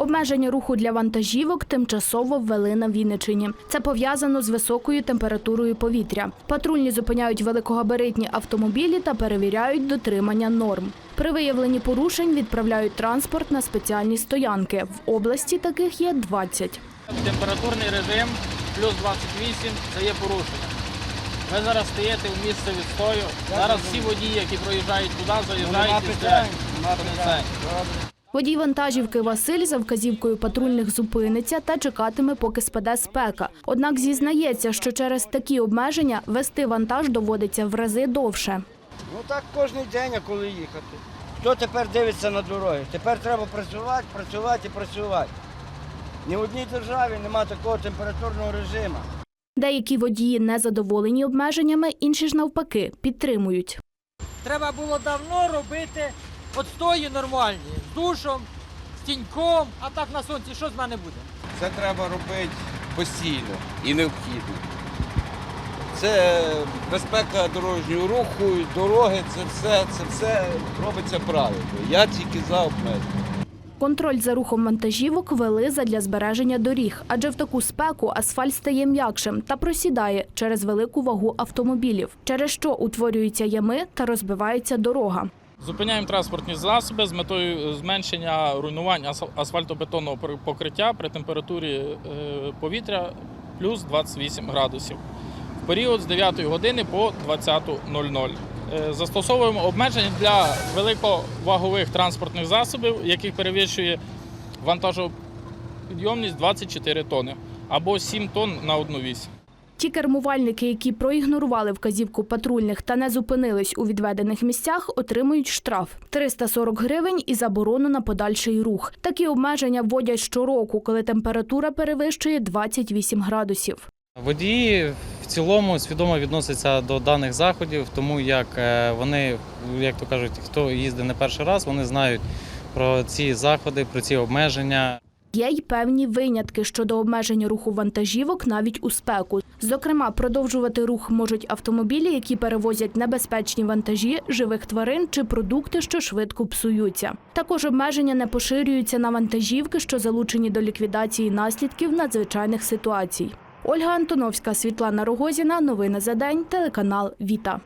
Обмеження руху для вантажівок тимчасово ввели на Вінничині. Це пов'язано з високою температурою повітря. Патрульні зупиняють великогабаритні автомобілі та перевіряють дотримання норм. При виявленні порушень відправляють транспорт на спеціальні стоянки. В області таких є 20. Температурний режим плюс 28 це є порушення. Ви зараз стаєте в місце відстою. Зараз всі водії, які проїжджають туди, заїжджають і стоять. Водій вантажівки Василь за вказівкою патрульних зупиниться та чекатиме, поки спаде спека. Однак зізнається, що через такі обмеження вести вантаж доводиться в рази довше. Ну так кожен день, а коли їхати. Хто тепер дивиться на дороги? Тепер треба працювати, працювати і працювати. Ні в одній державі немає такого температурного режиму. Деякі водії не задоволені обмеженнями, інші ж навпаки підтримують. Треба було давно робити отстої нормальні, з душом, з тіньком, а так на сонці що з мене буде? Це треба робити постійно і необхідно. Це безпека дорожнього руху, дороги, це все, це все робиться правильно. Я тільки за обмеження. Контроль за рухом вантажівок вели задля збереження доріг, адже в таку спеку асфальт стає м'якшим та просідає через велику вагу автомобілів, через що утворюються ями та розбивається дорога. Зупиняємо транспортні засоби з метою зменшення руйнувань асфальтобетонного покриття при температурі е, повітря плюс 28 градусів. В період з 9 години по 20.00. Е, Застосовуємо обмеження для великовагових транспортних засобів, яких перевищує вантажопідйомність 24 тонни або 7 тонн на одну вісь. Ті кермувальники, які проігнорували вказівку патрульних та не зупинились у відведених місцях, отримують штраф 340 гривень і заборону на подальший рух. Такі обмеження вводять щороку, коли температура перевищує 28 градусів. Водії в цілому свідомо відносяться до даних заходів, тому як е, вони, як то кажуть, хто їздить не перший раз, вони знають про ці заходи, про ці обмеження. Є й певні винятки щодо обмеження руху вантажівок навіть у спеку. Зокрема, продовжувати рух можуть автомобілі, які перевозять небезпечні вантажі, живих тварин чи продукти, що швидко псуються. Також обмеження не поширюються на вантажівки, що залучені до ліквідації наслідків надзвичайних ситуацій. Ольга Антоновська, Світлана Рогозіна. Новини за день. Телеканал Віта.